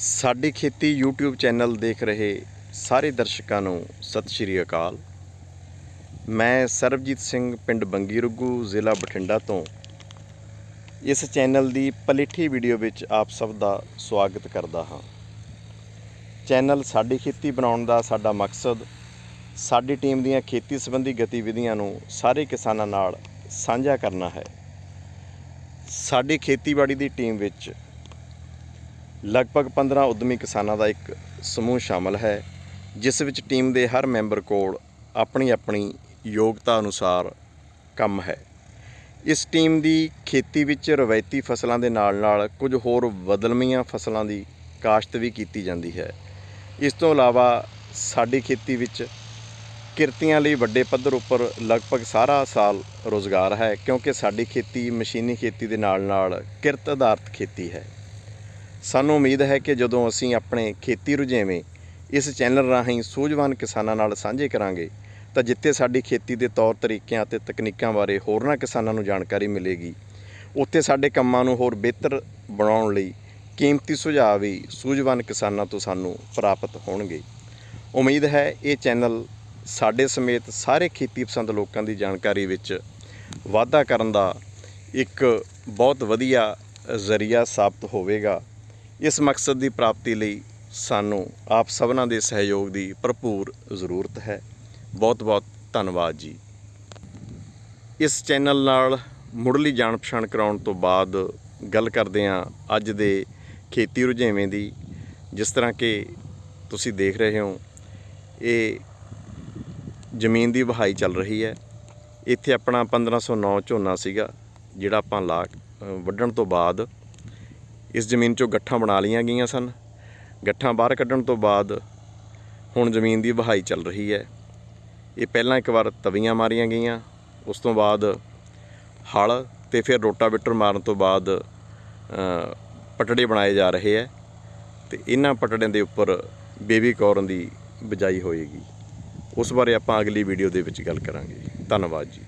ਸਾਡੀ ਖੇਤੀ YouTube channel ਦੇਖ ਰਹੇ ਸਾਰੇ ਦਰਸ਼ਕਾਂ ਨੂੰ ਸਤਿ ਸ਼੍ਰੀ ਅਕਾਲ। ਮੈਂ ਸਰਬਜੀਤ ਸਿੰਘ ਪਿੰਡ ਬੰਗੀ ਰੁੱਗੂ ਜ਼ਿਲ੍ਹਾ ਬਠਿੰਡਾ ਤੋਂ। ਇਸ ਚੈਨਲ ਦੀ ਪਲੇਠੀ ਵੀਡੀਓ ਵਿੱਚ ਆਪ ਸਭ ਦਾ ਸਵਾਗਤ ਕਰਦਾ ਹਾਂ। ਚੈਨਲ ਸਾਡੀ ਖੇਤੀ ਬਣਾਉਣ ਦਾ ਸਾਡਾ ਮਕਸਦ, ਸਾਡੀ ਟੀਮ ਦੀਆਂ ਖੇਤੀ ਸੰਬੰਧੀ ਗਤੀਵਿਧੀਆਂ ਨੂੰ ਸਾਰੇ ਕਿਸਾਨਾਂ ਨਾਲ ਸਾਂਝਾ ਕਰਨਾ ਹੈ। ਸਾਡੀ ਖੇਤੀਬਾੜੀ ਦੀ ਟੀਮ ਵਿੱਚ ਲਗਭਗ 15 ਉਦਮੀ ਕਿਸਾਨਾਂ ਦਾ ਇੱਕ ਸਮੂਹ ਸ਼ਾਮਲ ਹੈ, ਜਿਸ ਵਿੱਚ ਟੀਮ ਦੇ ਹਰ ਮੈਂਬਰ ਕੋਲ ਆਪਣੀ ਆਪਣੀ ਯੋਗਤਾ ਅਨੁਸਾਰ ਕੰਮ ਹੈ। ਇਸ ਟੀਮ ਦੀ ਖੇਤੀ ਵਿੱਚ ਰਵਾਇਤੀ ਫਸਲਾਂ ਦੇ ਨਾਲ-ਨਾਲ ਕੁਝ ਹੋਰ ਬਦਲਵੀਆਂ ਫਸਲਾਂ ਦੀ ਕਾਸ਼ਤ ਵੀ ਕੀਤੀ ਜਾਂਦੀ ਹੈ। ਇਸ ਤੋਂ ਇਲਾਵਾ ਸਾਡੀ ਖੇਤੀ ਵਿੱਚ ਕਿਰਤੀਆਂ ਲਈ ਵੱਡੇ ਪੱਧਰ ਉੱਪਰ ਲਗਭਗ ਸਾਰਾ ਸਾਲ ਰੋਜ਼ਗਾਰ ਹੈ, ਕਿਉਂਕਿ ਸਾਡੀ ਖੇਤੀ ਮਸ਼ੀਨੀ ਖੇਤੀ ਦੇ ਨਾਲ-ਨਾਲ ਕਿਰਤ ਆਧਾਰਿਤ ਖੇਤੀ ਹੈ। ਸਾਨੂੰ ਉਮੀਦ ਹੈ ਕਿ ਜਦੋਂ ਅਸੀਂ ਆਪਣੇ ਖੇਤੀ ਰੁਝੇਵੇਂ ਇਸ ਚੈਨਲ ਰਾਹੀਂ ਸੂਝਵਾਨ ਕਿਸਾਨਾਂ ਨਾਲ ਸਾਂਝੇ ਕਰਾਂਗੇ, ਤਾਂ ਜਿੱਥੇ ਸਾਡੀ ਖੇਤੀ ਦੇ ਤੌਰ ਤਰੀਕਿਆਂ ਅਤੇ ਤਕਨੀਕਾਂ ਬਾਰੇ ਹੋਰਨਾਂ ਕਿਸਾਨਾਂ ਨੂੰ ਜਾਣਕਾਰੀ ਮਿਲੇਗੀ, ਉੱਥੇ ਸਾਡੇ ਕੰਮਾਂ ਨੂੰ ਹੋਰ ਬਿਹਤਰ ਬਣਾਉਣ ਲਈ ਕੀਮਤੀ ਸੁਝਾਅ ਵੀ ਸੂਝਵਾਨ ਕਿਸਾਨਾਂ ਤੋਂ ਸਾਨੂੰ ਪ੍ਰਾਪਤ ਹੋਣਗੇ। ਉਮੀਦ ਹੈ ਇਹ ਚੈਨਲ ਸਾਡੇ ਸਮੇਤ ਸਾਰੇ ਖੇਤੀ ਪਸੰਦ ਲੋਕਾਂ ਦੀ ਜਾਣਕਾਰੀ ਵਿੱਚ ਵਾਧਾ ਕਰਨ ਦਾ ਇੱਕ ਬਹੁਤ ਵਧੀਆ ਜ਼ਰੀਆ ਸਾਬਤ ਹੋਵੇਗਾ। ਇਸ ਮਕਸਦ ਦੀ ਪ੍ਰਾਪਤੀ ਲਈ ਸਾਨੂੰ ਆਪ ਸਭਨਾਂ ਦੇ ਸਹਿਯੋਗ ਦੀ ਭਰਪੂਰ ਜ਼ਰੂਰਤ ਹੈ। ਬਹੁਤ ਬਹੁਤ ਧੰਨਵਾਦ ਜੀ। ਇਸ ਚੈਨਲ ਨਾਲ ਮੁੱਢਲੀ ਜਾਣ ਪਛਾਣ ਕਰਾਉਣ ਤੋਂ ਬਾਅਦ ਗੱਲ ਕਰਦੇ ਹਾਂ ਅੱਜ ਦੇ ਖੇਤੀ ਰੁਝੇਵੇਂ ਦੀ। ਜਿਸ ਤਰ੍ਹਾਂ ਕਿ ਤੁਸੀਂ ਦੇਖ ਰਹੇ ਹੋ, ਇਹ ਜ਼ਮੀਨ ਦੀ ਵਹਾਈ ਚੱਲ ਰਹੀ ਹੈ। ਇੱਥੇ ਆਪਣਾ 1509 ਝੋਨਾ ਸੀਗਾ, ਜਿਹੜਾ ਆਪਾਂ ਲਾ ਵੱਢਣ ਤੋਂ ਬਾਅਦ ਇਸ ਜ਼ਮੀਨ 'ਚੋਂ ਗੱਠਾਂ ਬਣਾ ਲਈਆਂ ਗਈਆਂ ਸਨ। ਗੱਠਾਂ ਬਾਹਰ ਕੱਢਣ ਤੋਂ ਬਾਅਦ ਹੁਣ ਜ਼ਮੀਨ ਦੀ ਵਹਾਈ ਚੱਲ ਰਹੀ ਹੈ। ਇਹ ਪਹਿਲਾਂ ਇੱਕ ਵਾਰ ਤਵੀਆਂ ਮਾਰੀਆਂ ਗਈਆਂ, ਉਸ ਤੋਂ ਬਾਅਦ ਹਲ ਤੇ ਫਿਰ ਰੋਟਾਵੇਟਰ ਮਾਰਨ ਤੋਂ ਬਾਅਦ ਪਟੜੇ ਬਣਾਏ ਜਾ ਰਹੇ ਹੈ ਤੇ ਇਹਨਾਂ ਪਟੜਿਆਂ ਦੇ ਉੱਪਰ ਬੇਬੀ ਕੌਰਨ ਦੀ ਬਿਜਾਈ ਹੋਏਗੀ। ਉਸ ਬਾਰੇ ਆਪਾਂ ਅਗਲੀ ਵੀਡੀਓ ਦੇ ਵਿੱਚ ਗੱਲ ਕਰਾਂਗੇ। ਧੰਨਵਾਦ ਜੀ।